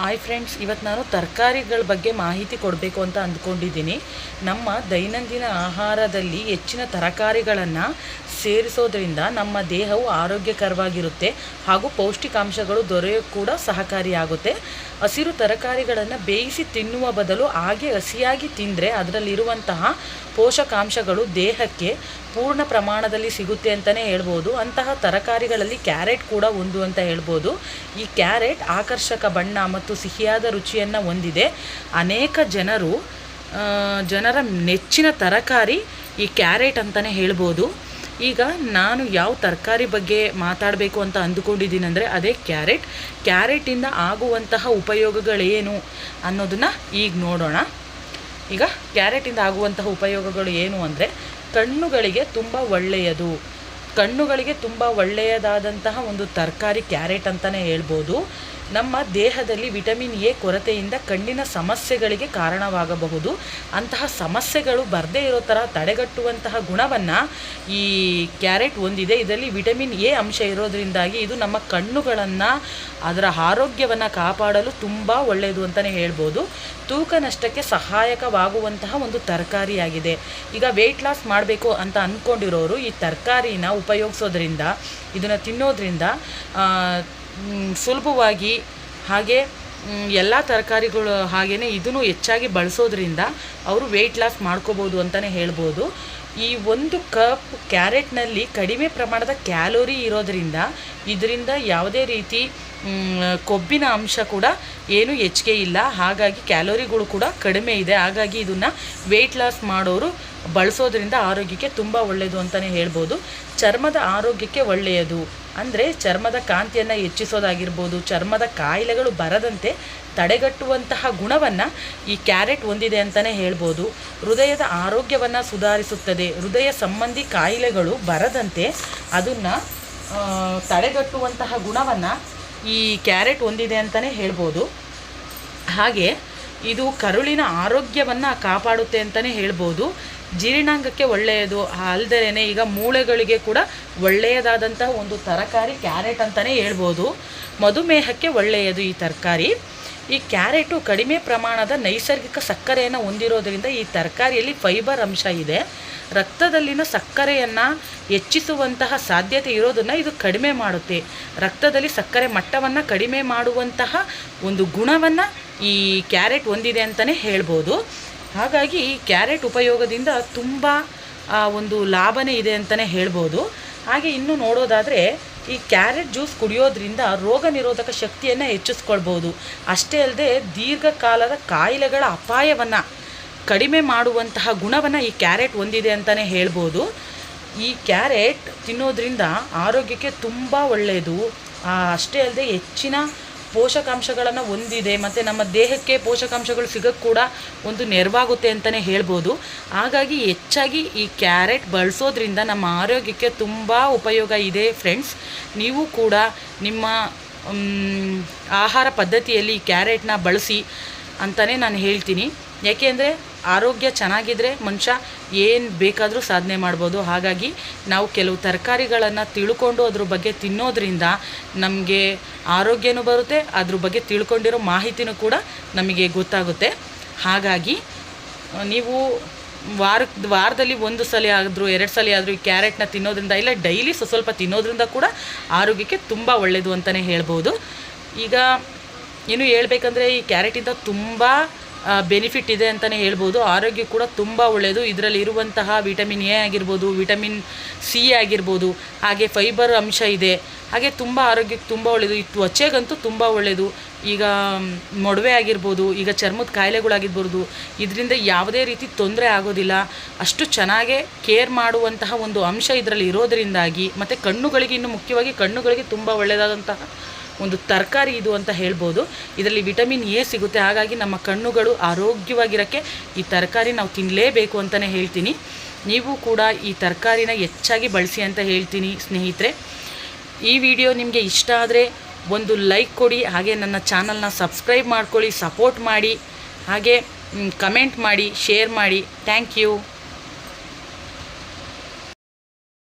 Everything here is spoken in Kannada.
ಹಾಯ್ ಫ್ರೆಂಡ್ಸ್ ಇವತ್ತು ನಾನು ತರಕಾರಿಗಳ ಬಗ್ಗೆ ಮಾಹಿತಿ ಕೊಡಬೇಕು ಅಂತ ಅಂದ್ಕೊಂಡಿದ್ದೀನಿ. ನಮ್ಮ ದೈನಂದಿನ ಆಹಾರದಲ್ಲಿ ಹೆಚ್ಚಿನ ತರಕಾರಿಗಳನ್ನು ಸೇರಿಸೋದ್ರಿಂದ ನಮ್ಮ ದೇಹವು ಆರೋಗ್ಯಕರವಾಗಿರುತ್ತೆ ಹಾಗೂ ಪೌಷ್ಟಿಕಾಂಶಗಳು ದೊರೆಯೋಕ್ಕೆ ಕೂಡ ಸಹಕಾರಿಯಾಗುತ್ತೆ. ಹಸಿರು ತರಕಾರಿಗಳನ್ನು ಬೇಯಿಸಿ ತಿನ್ನುವ ಬದಲು ಹಾಗೆ ಹಸಿಯಾಗಿ ತಿಂದರೆ ಅದರಲ್ಲಿರುವಂತಹ ಪೋಷಕಾಂಶಗಳು ದೇಹಕ್ಕೆ ಪೂರ್ಣ ಪ್ರಮಾಣದಲ್ಲಿ ಸಿಗುತ್ತೆ ಅಂತಲೇ ಹೇಳ್ಬೋದು. ಅಂತಹ ತರಕಾರಿಗಳಲ್ಲಿ ಕ್ಯಾರೆಟ್ ಕೂಡ ಒಂದು ಅಂತ ಹೇಳ್ಬೋದು. ಈ ಕ್ಯಾರೆಟ್ ಆಕರ್ಷಕ ಬಣ್ಣ ಸಿಹಿಯಾದ ರುಚಿಯನ್ನು ಹೊಂದಿದೆ. ಅನೇಕ ಜನರು ಜನರ ನೆಚ್ಚಿನ ತರಕಾರಿ ಈ ಕ್ಯಾರೆಟ್ ಅಂತಲೇ ಹೇಳ್ಬೋದು. ಈಗ ನಾನು ಯಾವ ತರಕಾರಿ ಬಗ್ಗೆ ಮಾತಾಡಬೇಕು ಅಂತ ಅಂದುಕೊಂಡಿದ್ದೀನಿ ಅಂದರೆ ಅದೇ ಕ್ಯಾರೆಟ್. ಕ್ಯಾರೆಟಿಂದ ಆಗುವಂತಹ ಉಪಯೋಗಗಳೇನು ಅನ್ನೋದನ್ನು ಈಗ ನೋಡೋಣ. ಈಗ ಕ್ಯಾರೆಟಿಂದ ಆಗುವಂತಹ ಉಪಯೋಗಗಳು ಏನು ಅಂದರೆ ಕಣ್ಣುಗಳಿಗೆ ತುಂಬ ಒಳ್ಳೆಯದು. ಕಣ್ಣುಗಳಿಗೆ ತುಂಬ ಒಳ್ಳೆಯದಾದಂತಹ ಒಂದು ತರಕಾರಿ ಕ್ಯಾರೆಟ್ ಅಂತಲೇ ಹೇಳ್ಬೋದು. ನಮ್ಮ ದೇಹದಲ್ಲಿ ವಿಟಮಿನ್ ಎ ಕೊರತೆಯಿಂದ ಕಣ್ಣಿನ ಸಮಸ್ಯೆಗಳಿಗೆ ಕಾರಣವಾಗಬಹುದು. ಅಂತಹ ಸಮಸ್ಯೆಗಳು ಬರದೇ ಇರೋ ಥರ ತಡೆಗಟ್ಟುವಂತಹ ಗುಣವನ್ನು ಈ ಕ್ಯಾರೆಟ್ ಹೊಂದಿದೆ. ಇದರಲ್ಲಿ ವಿಟಮಿನ್ ಎ ಅಂಶ ಇರೋದ್ರಿಂದಾಗಿ ಇದು ನಮ್ಮ ಕಣ್ಣುಗಳನ್ನು, ಅದರ ಆರೋಗ್ಯವನ್ನು ಕಾಪಾಡಲು ತುಂಬ ಒಳ್ಳೆಯದು ಅಂತಲೇ ಹೇಳ್ಬೋದು. ತೂಕ ನಷ್ಟಕ್ಕೆ ಸಹಾಯಕವಾಗುವಂತಹ ಒಂದು ತರಕಾರಿಯಾಗಿದೆ. ಈಗ ವೆಯ್ಟ್ ಲಾಸ್ ಮಾಡಬೇಕು ಅಂತ ಅಂದ್ಕೊಂಡಿರೋರು ಈ ತರಕಾರಿನ ಉಪಯೋಗಿಸೋದ್ರಿಂದ, ಇದನ್ನು ತಿನ್ನೋದ್ರಿಂದ ಸುಲಭವಾಗಿ ಹಾಗೆ ಎಲ್ಲ ತರಕಾರಿಗಳು ಹಾಗೆಯೇ ಇದನ್ನು ಹೆಚ್ಚಾಗಿ ಬಳಸೋದ್ರಿಂದ ಅವರು ವೆಯ್ಟ್ ಲಾಸ್ ಮಾಡ್ಕೋಬೋದು ಅಂತಲೇ ಹೇಳ್ಬೋದು. ಈ ಒಂದು ಕಪ್ ಕ್ಯಾರೆಟ್ನಲ್ಲಿ ಕಡಿಮೆ ಪ್ರಮಾಣದ ಕ್ಯಾಲೋರಿ ಇರೋದರಿಂದ ಇದರಿಂದ ಯಾವುದೇ ರೀತಿ ಕೊಬ್ಬಿನ ಅಂಶ ಕೂಡ ಏನು ಹೆಚ್ಚಿಗೆ ಇಲ್ಲ. ಹಾಗಾಗಿ ಕ್ಯಾಲೋರಿಗಳು ಕೂಡ ಕಡಿಮೆ ಇದೆ. ಹಾಗಾಗಿ ಇದನ್ನು ವೆಯ್ಟ್ ಲಾಸ್ ಮಾಡೋರು ಬಳಸೋದ್ರಿಂದ ಆರೋಗ್ಯಕ್ಕೆ ತುಂಬ ಒಳ್ಳೆಯದು ಅಂತಲೇ ಹೇಳ್ಬೋದು. ಚರ್ಮದ ಆರೋಗ್ಯಕ್ಕೆ ಒಳ್ಳೆಯದು. ಅಂದರೆ ಚರ್ಮದ ಕಾಂತಿಯನ್ನು ಹೆಚ್ಚಿಸೋದಾಗಿರ್ಬೋದು, ಚರ್ಮದ ಕಾಯಿಲೆಗಳು ಬರದಂತೆ ತಡೆಗಟ್ಟುವಂತಹ ಗುಣವನ್ನು ಈ ಕ್ಯಾರೆಟ್ ಹೊಂದಿದೆ ಅಂತಲೇ ಹೇಳ್ಬೋದು. ಹೃದಯದ ಆರೋಗ್ಯವನ್ನು ಸುಧಾರಿಸುತ್ತದೆ. ಹೃದಯ ಸಂಬಂಧಿ ಕಾಯಿಲೆಗಳು ಬರದಂತೆ ಅದನ್ನು ತಡೆಗಟ್ಟುವಂತಹ ಗುಣವನ್ನು ಈ ಕ್ಯಾರೆಟ್ ಹೊಂದಿದೆ ಅಂತಲೇ ಹೇಳ್ಬೋದು. ಹಾಗೆ ಇದು ಕರುಳಿನ ಆರೋಗ್ಯವನ್ನು ಕಾಪಾಡುತ್ತೆ ಅಂತಲೇ ಹೇಳ್ಬೋದು. ಜೀರ್ಣಾಂಗಕ್ಕೆ ಒಳ್ಳೆಯದು. ಅಲ್ಲದೇ ಈಗ ಮೂಳೆಗಳಿಗೆ ಕೂಡ ಒಳ್ಳೆಯದಾದಂತಹ ಒಂದು ತರಕಾರಿ, ಕ್ಯಾರೆಟ್ ಅಂತಲೇ ಹೇಳ್ಬೋದು. ಮಧುಮೇಹಕ್ಕೆ ಒಳ್ಳೆಯದು ಈ ತರಕಾರಿ. ಈ ಕ್ಯಾರೆಟು ಕಡಿಮೆ ಪ್ರಮಾಣದ ನೈಸರ್ಗಿಕ ಸಕ್ಕರೆಯನ್ನು ಹೊಂದಿರೋದರಿಂದ ಈ ತರಕಾರಿಯಲ್ಲಿ ಫೈಬರ್ ಅಂಶ ಇದೆ. ರಕ್ತದಲ್ಲಿನ ಸಕ್ಕರೆಯನ್ನು ಹೆಚ್ಚಿಸುವಂತಹ ಸಾಧ್ಯತೆ ಇರೋದನ್ನು ಇದು ಕಡಿಮೆ ಮಾಡುತ್ತೆ. ರಕ್ತದಲ್ಲಿ ಸಕ್ಕರೆ ಮಟ್ಟವನ್ನು ಕಡಿಮೆ ಮಾಡುವಂತಹ ಒಂದು ಗುಣವನ್ನು ಈ ಕ್ಯಾರೆಟ್ ಹೊಂದಿದೆ ಅಂತಲೇ ಹೇಳ್ಬೋದು. ಹಾಗಾಗಿ ಕ್ಯಾರೆಟ್ ಉಪಯೋಗದಿಂದ ತುಂಬ ಒಂದು ಲಾಭನೇ ಇದೆ ಅಂತಲೇ ಹೇಳ್ಬೋದು. ಹಾಗೆ ಇನ್ನು ನೋಡೋದಾದರೆ, ಈ ಕ್ಯಾರೆಟ್ ಜ್ಯೂಸ್ ಕುಡಿಯೋದ್ರಿಂದ ರೋಗ ನಿರೋಧಕ ಶಕ್ತಿಯನ್ನು ಹೆಚ್ಚಿಸ್ಕೊಳ್ಬೋದು. ಅಷ್ಟೇ ಅಲ್ಲದೆ ದೀರ್ಘಕಾಲದ ಕಾಯಿಲೆಗಳ ಅಪಾಯವನ್ನು ಕಡಿಮೆ ಮಾಡುವಂತಹ ಗುಣವನ್ನು ಈ ಕ್ಯಾರೆಟ್ ಹೊಂದಿದೆ ಅಂತಲೇ ಹೇಳ್ಬೋದು. ಈ ಕ್ಯಾರೆಟ್ ತಿನ್ನೋದ್ರಿಂದ ಆರೋಗ್ಯಕ್ಕೆ ತುಂಬ ಒಳ್ಳೆಯದು ಅಷ್ಟೇ ಅಲ್ಲದೆ ಹೆಚ್ಚಿನ ಪೋಷಕಾಂಶಗಳನ್ನು ಹೊಂದಿದೆ, ಮತ್ತು ನಮ್ಮ ದೇಹಕ್ಕೆ ಪೋಷಕಾಂಶಗಳು ಸಿಗೋಕ್ಕೆ ಕೂಡ ಒಂದು ನೆರವಾಗುತ್ತೆ ಅಂತಲೇ ಹೇಳ್ಬೋದು. ಹಾಗಾಗಿ ಹೆಚ್ಚಾಗಿ ಈ ಕ್ಯಾರೆಟ್ ಬಳಸೋದ್ರಿಂದ ನಮ್ಮ ಆರೋಗ್ಯಕ್ಕೆ ತುಂಬ ಉಪಯೋಗ ಇದೆ ಫ್ರೆಂಡ್ಸ್ ನೀವು ಕೂಡ ನಿಮ್ಮ ಆಹಾರ ಪದ್ಧತಿಯಲ್ಲಿ ಈ ಕ್ಯಾರೆಟ್ನ ಬಳಸಿ ಅಂತಲೇ ನಾನು ಹೇಳ್ತೀನಿ. ಯಾಕೆಂದರೆ ಆರೋಗ್ಯ ಚೆನ್ನಾಗಿದ್ದರೆ ಮನುಷ್ಯ ಏನು ಬೇಕಾದರೂ ಸಾಧನೆ ಮಾಡ್ಬೋದು. ಹಾಗಾಗಿ ನಾವು ಕೆಲವು ತರಕಾರಿಗಳನ್ನು ತಿಳ್ಕೊಂಡು ಅದ್ರ ಬಗ್ಗೆ ತಿನ್ನೋದ್ರಿಂದ ನಮಗೆ ಆರೋಗ್ಯನೂ ಬರುತ್ತೆ, ಅದ್ರ ಬಗ್ಗೆ ತಿಳ್ಕೊಂಡಿರೋ ಮಾಹಿತಿನೂ ಕೂಡ ನಮಗೆ ಗೊತ್ತಾಗುತ್ತೆ. ಹಾಗಾಗಿ ನೀವು ವಾರ ವಾರದಲ್ಲಿ ಒಂದು ಸಲ ಆದರೂ, ಎರಡು ಸಲ ಆದರೂ ಈ ಕ್ಯಾರೆಟ್ನ ತಿನ್ನೋದ್ರಿಂದ ಇಲ್ಲ, ಡೈಲಿ ಸ್ವಲ್ಪ ತಿನ್ನೋದ್ರಿಂದ ಕೂಡ ಆರೋಗ್ಯಕ್ಕೆ ತುಂಬ ಒಳ್ಳೆಯದು ಅಂತಲೇ ಹೇಳ್ಬೋದು. ಈಗ, ಇನ್ನು ಹೇಳ್ಬೇಕಂದ್ರೆ ಈ ಕ್ಯಾರೆಟಿಂದ ತುಂಬ ಬೆನಿಫಿಟ್ ಇದೆ ಅಂತಲೇ ಹೇಳ್ಬೋದು. ಆರೋಗ್ಯ ಕೂಡ ತುಂಬ ಒಳ್ಳೆಯದು ಇದರಲ್ಲಿ ಇರುವಂತಹ ವಿಟಮಿನ್ ಎ ಆಗಿರ್ಬೋದು ವಿಟಮಿನ್ ಸಿ ಆಗಿರ್ಬೋದು, ಹಾಗೆ ಫೈಬರ್ ಅಂಶ ಇದೆ. ಹಾಗೆ ತುಂಬ ಆರೋಗ್ಯಕ್ಕೆ ತುಂಬ ಒಳ್ಳೆಯದು ಈ ತ್ವಚೆಗಂತೂ ತುಂಬ ಒಳ್ಳೆಯದು ಈಗ ಮೊಡವೆ ಆಗಿರ್ಬೋದು, ಈಗ ಚರ್ಮದ ಕಾಯಿಲೆಗಳಾಗಿರ್ಬೋದು, ಇದರಿಂದ ಯಾವುದೇ ರೀತಿ ತೊಂದರೆ ಆಗೋದಿಲ್ಲ. ಅಷ್ಟು ಚೆನ್ನಾಗೇ ಕೇರ್ ಮಾಡುವಂತಹ ಒಂದು ಅಂಶ ಇದರಲ್ಲಿ ಇರೋದರಿಂದಾಗಿ, ಮತ್ತು ಕಣ್ಣುಗಳಿಗೆ ಇನ್ನು ಮುಖ್ಯವಾಗಿ ಕಣ್ಣುಗಳಿಗೆ ತುಂಬ ಒಳ್ಳೆಯದಾದಂತಹ ಒಂದು ತರಕಾರಿ ಇದು ಅಂತ ಹೇಳ್ಬೋದು. ಇದರಲ್ಲಿ ವಿಟಮಿನ್ ಎ ಸಿಗುತ್ತೆ. ಹಾಗಾಗಿ ನಮ್ಮ ಕಣ್ಣುಗಳು ಆರೋಗ್ಯವಾಗಿರೋಕ್ಕೆ ಈ ತರಕಾರಿ ನಾವು ತಿನ್ನಲೇಬೇಕು ಅಂತಲೇ ಹೇಳ್ತೀನಿ. ನೀವು ಕೂಡ ಈ ತರಕಾರಿನ ಹೆಚ್ಚಾಗಿ ಬಳಸಿ ಅಂತ ಹೇಳ್ತೀನಿ ಸ್ನೇಹಿತರೆ. ಈ ವಿಡಿಯೋ ನಿಮಗೆ ಇಷ್ಟ ಆದರೆ ಒಂದು ಲೈಕ್ ಕೊಡಿ, ಹಾಗೆ ನನ್ನ ಚಾನಲ್ನ ಸಬ್ಸ್ಕ್ರೈಬ್ ಮಾಡ್ಕೊಳ್ಳಿ ಸಪೋರ್ಟ್ ಮಾಡಿ, ಹಾಗೆ ಕಮೆಂಟ್ ಮಾಡಿ ಶೇರ್ ಮಾಡಿ. Thank you